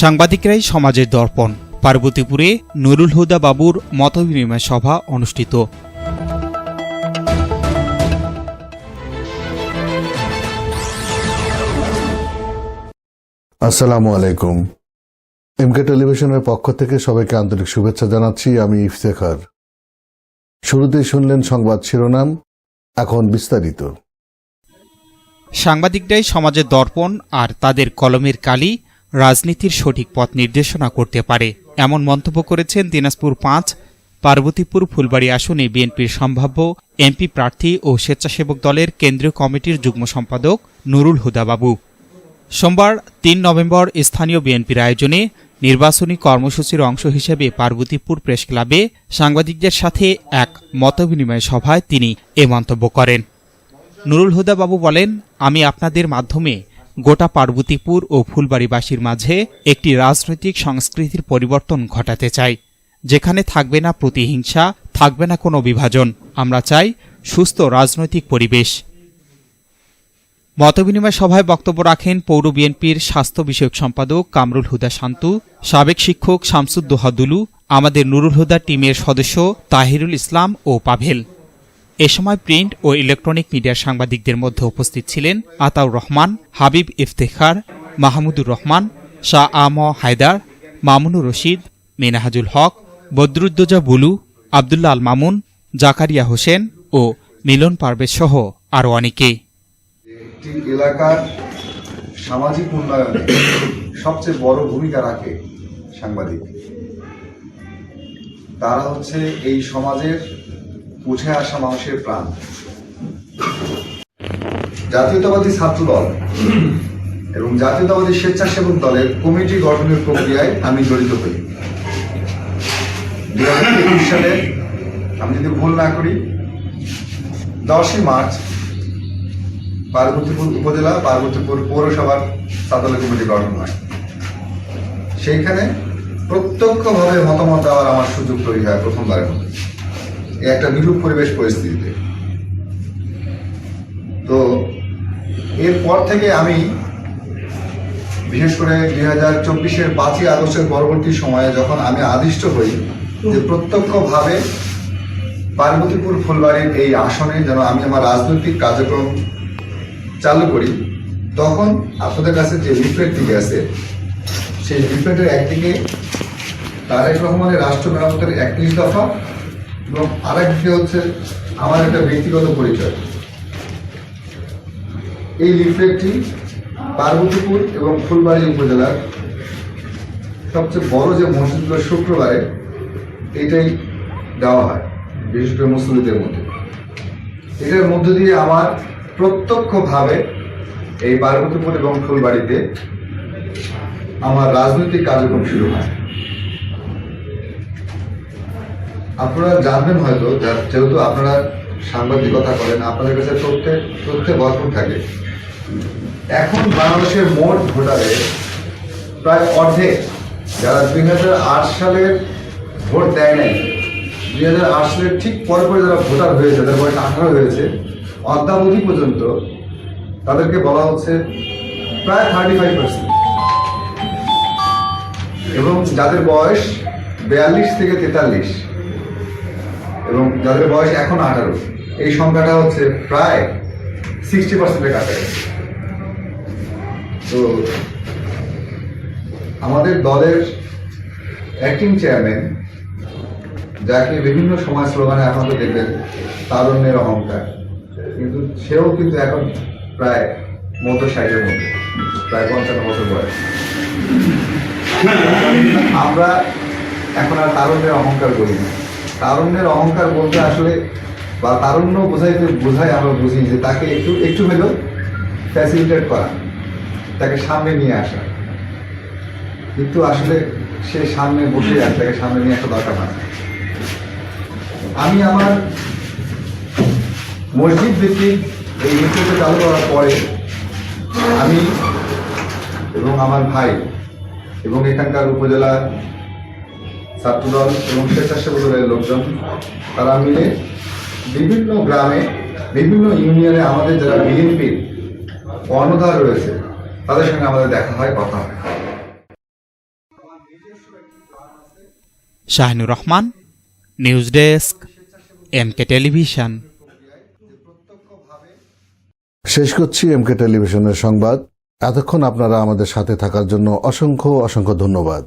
সাংবাদিকরাই সমাজের দর্পণ। পার্বতীপুরে নুরুল হুদা বাবুর মতবিনিময় সভা অনুষ্ঠিত। আসসালামু আলাইকুম। এমকে টেলিভিশনের পক্ষ থেকে সবাইকে আন্তরিক শুভেচ্ছা জানাচ্ছি আমি ইফতেখার। শুরুতেই শুনলেন সংবাদ শিরোনাম এখন বিস্তারিত। সাংবাদিকরাই সমাজের দর্পণ আর তাদের কলমের কালি রাজনীতির সঠিক পথ নির্দেশনা করতে পারে, এমন মন্তব্য করেছেন দিনাজপুর পাঁচ, পার্বতীপুর, ফুলবাড়ি আসনে বিএনপির সম্ভাব্য এমপি প্রার্থী ও স্বেচ্ছাসেবক দলের কেন্দ্রীয় কমিটির যুগ্ম সম্পাদক নুরুল হুদা বাবু সোমবার তিন নভেম্বর স্থানীয় বিএনপির আয়োজনে নির্বাচনী কর্মসূচির অংশ হিসেবে পার্বতীপুর প্রেস ক্লাবে সাংবাদিকদের সাথে এক মতবিনিময় সভায় তিনি এ মন্তব্য করেন। নুরুল হুদা বাবু বলেন, আমি আপনাদের মাধ্যমে গোটা পার্বতীপুর ও ফুলবাড়িবাসীর মাঝে একটি রাজনৈতিক সংস্কৃতির পরিবর্তন ঘটাতে চাই। যেখানে থাকবে না প্রতিহিংসা, থাকবে না কোনো বিভাজন। আমরা চাই সুস্থ রাজনৈতিক পরিবেশ। মতবিনিময় সভায় বক্তব্য রাখেন পৌর বিএনপির স্বাস্থ্য বিষয়ক সম্পাদক কামরুল হুদা শান্তু, সাবেক শিক্ষক শামসুদ্দোহা দুলু, আমাদের নুরুল হুদা টিমের সদস্য তাহিরুল ইসলাম ও পাভেল। এ সময় প্রিন্ট ও ইলেকট্রনিক মিডিয়ার সাংবাদিকদের মধ্যে উপস্থিত ছিলেন আতাউর রহমান, হাবিব ইফতেখার, মাহমুদুর রহমান, শাহ আম হায়দার, মামুনুর রশিদ, মেনাহাজুল হক, বদরুদ্দোজা বুলু আবদুল্লা আল মামুন, জাকারিয়া হোসেন ও মিলন পারভেজ সহ আরও অনেকে। এলাকার সামাজিক উন্নয়নে সবচেয়ে বড় ভূমিকা রাখে সাংবাদিক। তারা হচ্ছে এই সমাজের উঠে আসা মানুষের প্রাণ। জাতীয়তাবাদী ছাত্র দল এবং জাতীয়তাবাদী স্বেচ্ছাসেবক দলের কমিটি গঠনের প্রক্রিয়ায় আমি জড়িত হই। দু হাজার একুশ সালে আমি যদি ভুল না করি, দশই মার্চ পার্বতীপুর উপজেলা, পার্বতীপুর পৌরসভার সাদলে কমিটি গঠন হয়। সেইখানে প্রত্যক্ষভাবে মতামত দেওয়ার আমার সুযোগ তৈরি হয় প্রথমবারের এই একটা বিরূপ পরিবেশ পরিস্থিতিতে। তো এরপর থেকে আমি, বিশেষ করে দুই হাজার চব্বিশের পাঁচই আগস্টের পরবর্তী সময়ে যখন আমি আদিষ্ট হই, যে প্রত্যক্ষভাবে পার্বতীপুর ফুলবাড়ির এই আসনে যেন আমি আমার রাজনৈতিক কার্যক্রম চালু করি, তখন আপনাদের কাছে যে লিফলেটটি আছে, সেই লিফলেটের একদিকে তারেক রহমানের রাষ্ট্র মেরামতের একত্রিশ দফা এবং আরেকদিকে হচ্ছে আমার একটা ব্যক্তিগত পরিচয়। এই লিফলেটটি পার্বতীপুর এবং ফুলবাড়ি উপজেলার সবচেয়ে বড় যে মসজিদগুলো শুক্রবারে, এটাই দেওয়া হয়, বিশেষ করে মুসলিমদের মধ্যে। এটার মধ্য দিয়ে আমার প্রত্যক্ষভাবে এই পার্বতীপুর এবং ফুলবাড়িতে আমার রাজনৈতিক কার্যক্রম শুরু হয়। আপনারা জানবেন হয়তো যেহেতু আপনারা সাংবাদিকতা করেন, আপনাদের কাছে তথ্যে তথ্যে ভরপুর থাকে। এখন বাংলাদেশের মোট ভোটারে প্রায় অর্ধেক। যারা দুই হাজার আট সালের ভোট দেয় নাই, দুই হাজার আট সালের ঠিক পরে পরে যারা ভোটার হয়েছে যাদের বয়স আঠারো হয়েছে, অদ্যাবধি পর্যন্ত তাদেরকে বলা হচ্ছে প্রায় থার্টি ফাইভ পার্সেন্ট এবং যাদের বয়স বিয়াল্লিশ থেকে তেতাল্লিশ। এবং যাদের বয়স এখন আঠারো, এই সংখ্যাটা হচ্ছে প্রায় সিক্সটি পার্সেন্টের কাছাকাছি। তো আমাদের দলের অ্যাক্টিং চেয়ারম্যান যাকে বিভিন্ন সময় স্লোগানে আপনারা দেখবেন, তারুণ্যের অহংকার। কিন্তু সেও কিন্তু এখন প্রায় মধ্য সাইডের মধ্যে, প্রায় পঞ্চান্ন বছর বয়স। আমরা এখন আর তারুণ্যের অহংকার করি না। তারুণ্যের অহংকার বলতে আসলে বা তারুণ্য বোঝাইতে বোঝাই আমরা বুঝি যে তাকে একটু একটু হলেও ফ্যাসিলিটেট করা, তাকে সামনে নিয়ে আসা কিন্তু আসলে সে সামনে বসে আছে তাকে সামনে নিয়ে আসা দরকার না। আমি আমার মসজিদ ভিত্তিক এই নৃত্যকে চালু করার পরে আমি এবং আমার ভাই এবং এখানকার উপজেলা ছাত্রদল এবং স্বেচ্ছাসেবক দলের লোকজন তারা মিলে বিভিন্ন গ্রামে বিভিন্ন ইউনিয়নে আমাদের যারা বিএনপির কর্ণধার রয়েছে তাদের সঙ্গে আমাদের দেখা হয় কথা হয়। Shahinur Rahman news desk MK television. শেষ করছি এমকে টেলিভিশনের সংবাদ। এতক্ষণ আপনারা আমাদের সাথে থাকার জন্য অসংখ্য অসংখ্য ধন্যবাদ।